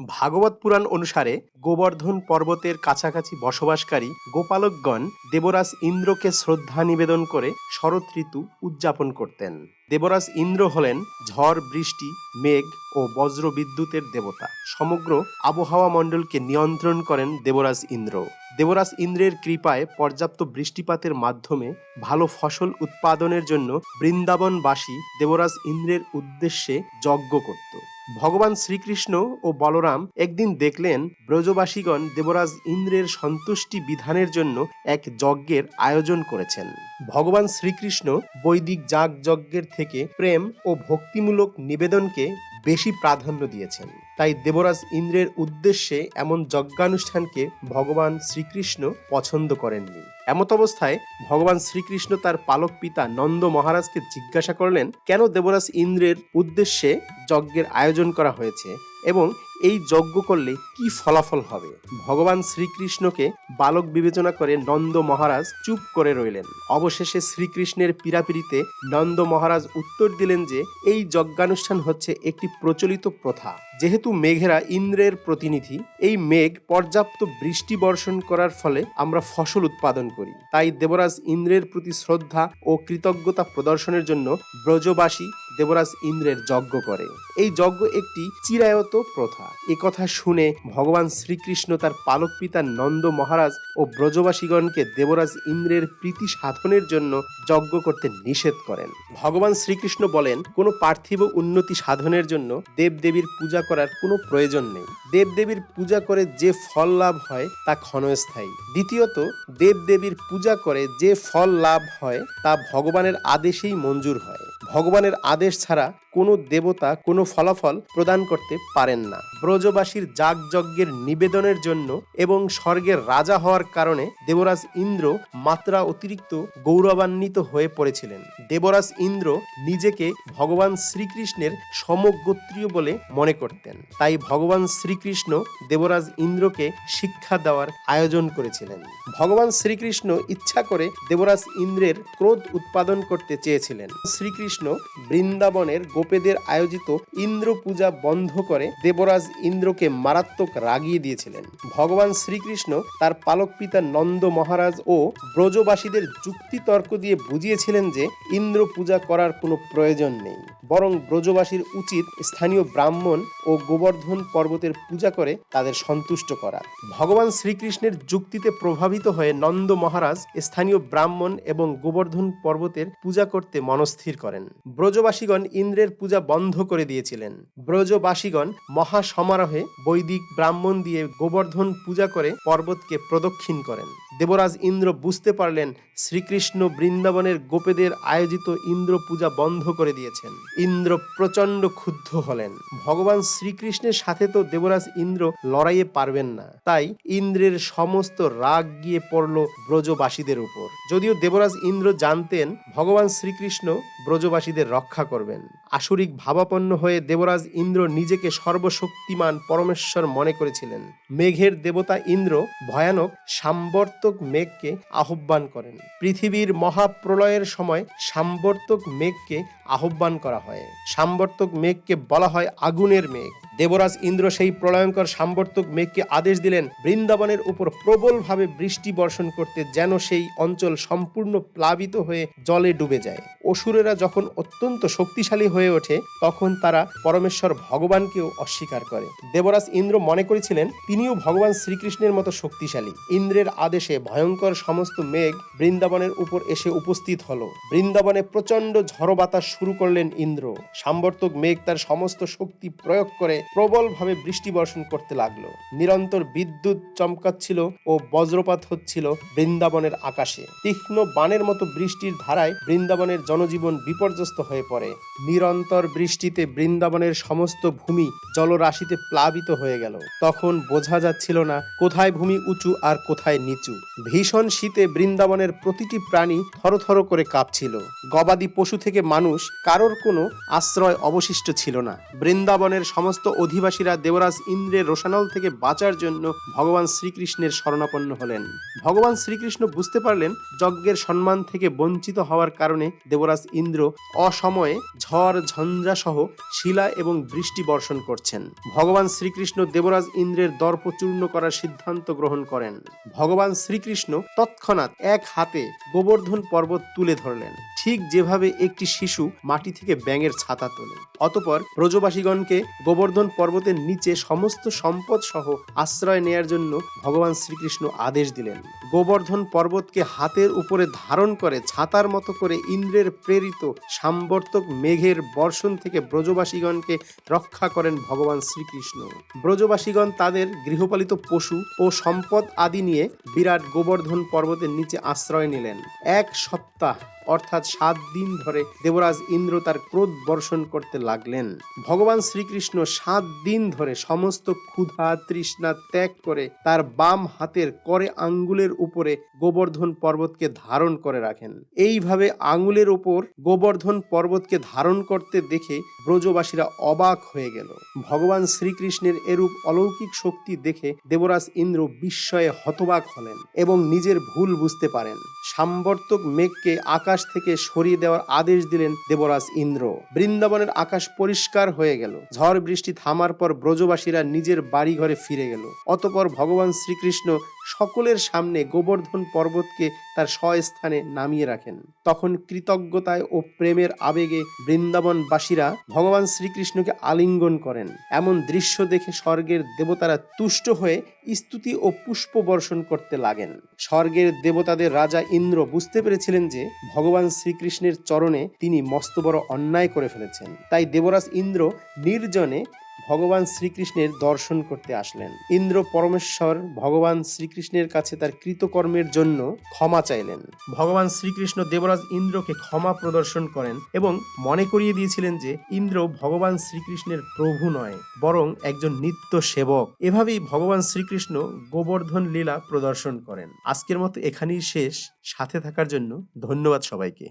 ভাগবত পুরাণ অনুসারে গোবর্ধন পর্বতের কাছাকাছি বসবাসকারী গোপালকগণ দেবরাজ ইন্দ্রকে শ্রদ্ধা নিবেদন করে শরৎ ঋতু উদযাপন করতেন। দেবরাজ ইন্দ্র হলেন ঝড়, বৃষ্টি, মেঘ ও বজ্র বিদ্যুতের দেবতা। সমগ্র আবহাওয়া মণ্ডলকে নিয়ন্ত্রণ করেন দেবরাজ ইন্দ্র। দেবরাজ ইন্দ্রের কৃপায় পর্যাপ্ত বৃষ্টিপাতের মাধ্যমে ভালো ফসল উৎপাদনের জন্য বৃন্দাবনবাসী দেবরাজ ইন্দ্রের উদ্দেশ্যে যজ্ঞ করত। ভগবান শ্রীকৃষ্ণ ও বলরাম একদিন দেখলেন ব্রজবাসীগণ দেবরাজ ইন্দ্রের সন্তুষ্টি বিধানের জন্য এক যজ্ঞের আয়োজন করেছেন। ভগবান শ্রীকৃষ্ণ বৈদিক যাগ যজ্ঞের থেকে প্রেম ও ভক্তিমূলক নিবেদনকে বেশি প্রাধান্য দিয়েছেন। তাই দেবরাজ ইন্দ্রের উদ্দেশ্যে এমন যজ্ঞানুষ্ঠানকে ভগবান শ্রীকৃষ্ণ পছন্দ করেননি। এমত অবস্থায় ভগবান শ্রীকৃষ্ণ তার পালক পিতা নন্দ মহারাজকে জিজ্ঞাসা করলেন, কেন দেবরাজ ইন্দ্রের উদ্দেশ্যে যজ্ঞের আয়োজন করা হয়েছে এবং এই যজ্ঞ করলে কি ফলাফল হবে? ভগবান শ্রীকৃষ্ণকে বালক বিবেচনা করে নন্দ মহারাজ চুপ করে রইলেন। অবশেষে শ্রীকৃষ্ণের পীড়াপিড়িতে নন্দ মহারাজ উত্তর দিলেন যে, এই যজ্ঞানুষ্ঠান হচ্ছে একটি প্রচলিত প্রথা। যেহেতু মেঘেরা ইন্দ্রের প্রতিনিধি, এই মেঘ পর্যাপ্ত বৃষ্টি বর্ষণ করার ফলে আমরা ফসল উৎপাদন করি। তাই দেবরাজ ইন্দ্রের প্রতি শ্রদ্ধা ও কৃতজ্ঞতা প্রদর্শনের জন্য ব্রজবাসী দেবরাজ ইন্দ্রের যজ্ঞ করে। এই যজ্ঞ একটি চিরায়ত প্রথা। কথা শুনে ভগবান শ্রীকৃষ্ণ তার পালক পিতা নন্দ মহারাজ ও ব্রজবাসীগণকে দেবরাজ ইন্দ্রের প্রীতি সাধনের জন্য যজ্ঞ করতে নিষেধ করেন। ভগবান শ্রীকৃষ্ণ বলেন, কোনো পার্থিব উন্নতি সাধনের জন্য দেবদেবীর পূজা করার কোনো প্রয়োজন নেই। দেবদেবীর পূজা করে যে ফল লাভ হয়, তা ক্ষণস্থায়ী। দ্বিতীয়ত, দেবদেবীর পূজা করে যে ফল লাভ হয়, তা ভগবানের আদেশেই মঞ্জুর হয়। ভগবানের আদেশ ছাড়া কোনো দেবতা কোনো ফলাফল প্রদান করতে পারেন না। ব্রজবাসীর যাগযজ্ঞের নিবেদনের জন্য এবং স্বর্গের রাজা হওয়ার কারণে দেবরাজ ইন্দ্র মাত্রা অতিরিক্ত গৌরবান্বিত হয়ে পড়েছিলেন। দেবরাজ ইন্দ্র নিজেকে ভগবান শ্রীকৃষ্ণের সমগোত্রীয় বলে মনে করতেন। তাই ভগবান শ্রীকৃষ্ণ দেবরাজ ইন্দ্রকে শিক্ষা দেওয়ার আয়োজন করেছিলেন। ভগবান শ্রীকৃষ্ণ ইচ্ছা করে দেবরাজ ইন্দ্রের ক্রোধ উৎপাদন করতে চেয়েছিলেন। শ্রীকৃষ্ণ বৃন্দাবনের গোপেদের আয়োজিত ইন্দ্র পূজা বন্ধ করে দেবরাজ ইন্দ্রকে মারাত্মক রাগিয়ে দিয়েছিলেন। ভগবান শ্রীকৃষ্ণ তার পালক পিতা নন্দ মহারাজ ও ব্রজবাসীদের যুক্তিতর্ক দিয়ে বুঝিয়েছিলেন যে ইন্দ্র পূজা করার কোনো প্রয়োজন নেই। বরং ব্রজবাসীর উচিত স্থানীয় ব্রাহ্মণ ও গোবর্ধন পর্বতের পূজা করে তাদের সন্তুষ্ট করা। ভগবান শ্রীকৃষ্ণের যুক্তিতে প্রভাবিত হয়ে নন্দ মহারাজ স্থানীয় ব্রাহ্মণ এবং গোবর্ধন পর্বতের পূজা করতে মনস্থির করেন। ব্রজবাসীগণ ইন্দ্রের পূজা বন্ধ করে দিয়েছিলেন। ব্রজবাসীগণ মহা সমারোহে বৈদিক ব্রাহ্মণ দিয়ে গোবর্ধন পূজা করে পর্বতকে প্রদক্ষিণ করেন। দেবরাজ ইন্দ্র বুঝতে পারলেন শ্রীকৃষ্ণ বৃন্দাবনের গোপেদের আয়োজিত ইন্দ্র পূজা বন্ধ করে দিয়েছেন। ইন্দ্র প্রচণ্ড ক্ষুব্ধ হলেন। ভগবান শ্রীকৃষ্ণের সাথে তো দেবরাজ ইন্দ্র লড়াইয়ে পারবেন না। তাই ইন্দ্রের সমস্ত রাগ গিয়ে পড়ল ব্রজবাসীদের উপর। যদিও দেবরাজ ইন্দ্র জানতেন ভগবান শ্রীকৃষ্ণ ব্রজবাসীদের রক্ষা করবেন। আসুরিক ভাবাপন্ন হয়ে দেবরাজ ইন্দ্র নিজেকে সর্বশক্তিমান পরমেশ্বর মনে করেছিলেন। মেঘের দেবতা ইন্দ্র ভয়ানক সাম্বর্তক মেঘকে আহ্বান করেন। পৃথিবীর মহাপ্রলয়ের সময় সাম্বর্তক মেঘকে আহ্বান করা হয়। সাম্বর্তক মেঘকে বলা হয় আগুনের মেঘ। দেবরাজ ইন্দ্র সেই প্রলয়ঙ্কর সাম্বর্তক মেঘকে আদেশ দিলেন, বৃন্দাবনের উপর প্রবলভাবে বৃষ্টি বর্ষণ করতে যেন সেই অঞ্চল সম্পূর্ণ প্লাবিত হয়ে জলে ডুবে যায়। অসুরেরা যখন অত্যন্ত শক্তিশালী হয়ে ওঠে, তখন তারা পরমেশ্বর ভগবানকেও অস্বীকার করে। দেবরাজ ইন্দ্র মনে করেছিলেন, তিনিও ভগবান শ্রীকৃষ্ণের মতো শক্তিশালী। ইন্দ্রের আদেশে ভয়ঙ্কর সমস্ত মেঘ বৃন্দাবনের উপর এসে উপস্থিত হলো। বৃন্দাবনে প্রচণ্ড ঝড় বাতাস শুরু করলেন ইন্দ্র। সাম্বর্তক মেঘ তার সমস্ত শক্তি প্রয়োগ করে প্রবলভাবে বৃষ্টি বর্ষণ করতে লাগল। নিরন্তর বিদ্যুৎ চমকাচ্ছিল ও বজ্রপাত হচ্ছিল বৃন্দাবনের আকাশে। তীক্ষ্ণ বানের মতো বৃষ্টির ধারায় বৃন্দাবনের জনজীবন বিপর্যস্ত হয়ে পড়ে। নিরন্তর বৃষ্টিতে বৃন্দাবনের সমস্ত ভূমি জলরাশিতে প্লাবিত হয়ে গেল। তখন বোঝা যাচ্ছিল না, কোথায় ভূমি উঁচু আর কোথায় নিচু। ভীষণ শীতে বৃন্দাবনের প্রতিটি প্রাণী থরথর করে কাঁপছিল। গবাদি পশু থেকে মানুষ কারোর কোনো আশ্রয় অবশিষ্ট ছিল না। বৃন্দাবনের সমস্ত অধিবাসীরা দেবরাজ ইন্দ্রের রোশানল থেকে বাঁচার জন্য ভগবান শ্রীকৃষ্ণের শরণাপন্ন হলেন। ভগবান শ্রীকৃষ্ণ বুঝতে পারলেন যজ্ঞের সম্মান থেকে বঞ্চিত হওয়ার কারণে দেবরাজ ইন্দ্র অসময়ে ঝড় ঝঞ্ঝা সহ শিলা এবং বৃষ্টি বর্ষণ করছেন। ভগবান শ্রীকৃষ্ণ দেবরাজ ইন্দ্রের দর্প চূর্ণ করার সিদ্ধান্ত গ্রহণ করেন। ভগবান শ্রীকৃষ্ণ তৎক্ষণাৎ এক হাতে গোবর্ধন পর্বত তুলে ধরলেন। ঠিক যেভাবে একটি শিশু মাটি থেকে ব্যাঙের ছাতা তোলে। অতপর ব্রজবাসীগণকে গোবর্ধন পর্বতের নিচে সমস্ত সম্পদ সহ আশ্রয় নেয়ার জন্য ভগবান শ্রীকৃষ্ণ আদেশ দিলেন। গোবর্ধন পর্বতকে হাতের উপরে ধারণ করে ছাতার মতো করে ইন্দ্রের প্রেরিত সাম্বর্তক মেঘের বর্ষণ থেকে ব্রজবাসীগণকে রক্ষা করেন ভগবান শ্রীকৃষ্ণ। ব্রজবাসীগণ তাদের গৃহপালিত পশু ও সম্পদ আদি নিয়ে বিরাট গোবর্ধন পর্বতের নিচে আশ্রয় নিলেন। এক সপ্তাহ অর্থাৎ সাত দিন ধরে দেবরাজ ইন্দ্র তার ক্রোধ বর্ষণ করতে লাগলেন। ভগবান শ্রীকৃষ্ণ সাত দিন ধরে সমস্ত ক্ষুধা তৃষ্ণা ত্যাগ করে তার বাম হাতের করে আঙ্গুলের উপরে গোবর্ধন পর্বতকে ধারণ করে রাখেন। এইভাবে আঙ্গুলের উপর গোবর্ধন পর্বতকে ধারণ করতে দেখে ব্রজবাসীরা অবাক হয়ে গেল। ভগবান শ্রীকৃষ্ণের এরূপ অলৌকিক শক্তি দেখে দেবরাজ ইন্দ্র বিস্ময়ে হতবাক হলেন এবং নিজের ভুল বুঝতে পারেন। সাম্বর্তক মেঘকে আকাশ থেকে সরিয়ে দেওয়ার আদেশ দিলেন দেবরাজ ইন্দ্র। বৃন্দাবনের আকাশ পরিষ্কার হয়ে গেল। ঝড় বৃষ্টি থামার পর ব্রজবাসীরা নিজের বাড়ি ঘরে ফিরে গেল। অতপর ভগবান শ্রীকৃষ্ণ সকলের সামনে গোবর্ধন পর্বতকে তার স্বস্থানে নামিয়ে রাখেন। তখন কৃতজ্ঞতায় ও প্রেমের আবেগে বৃন্দাবনবাসীরা ভগবান শ্রীকৃষ্ণকে আলিঙ্গন করেন। এমন দৃশ্য দেখে স্বর্গের দেবতারা তুষ্ট হয়ে স্তুতি ও পুষ্প বর্ষণ করতে লাগেন। স্বর্গের দেবতাদের রাজা ইন্দ্র বুঝতে পেরেছিলেন যে ভগবান শ্রীকৃষ্ণের চরণে তিনি মস্ত বড় অন্যায় করে ফেলেছেন। তাই দেবরাজ ইন্দ্র নির্জনে ভগবান শ্রীকৃষ্ণের দর্শন করতে আসলেন। ইন্দ্র পরমেশ্বর ভগবান শ্রীকৃষ্ণের কাছে তার কৃতকর্মের জন্য ক্ষমা চাইলেন। ভগবান শ্রীকৃষ্ণ দেবরাজ ইন্দ্রকে ক্ষমা প্রদর্শন করেন এবং মনে করিয়ে দিয়েছিলেন যে ইন্দ্র ভগবান শ্রীকৃষ্ণের প্রভু নয়, বরং একজন নিত্য সেবক। এভাবেই ভগবান শ্রীকৃষ্ণ গোবর্ধন লীলা প্রদর্শন করেন। আজকের মতো এখানেই শেষ। সাথে থাকার জন্য ধন্যবাদ সবাইকে।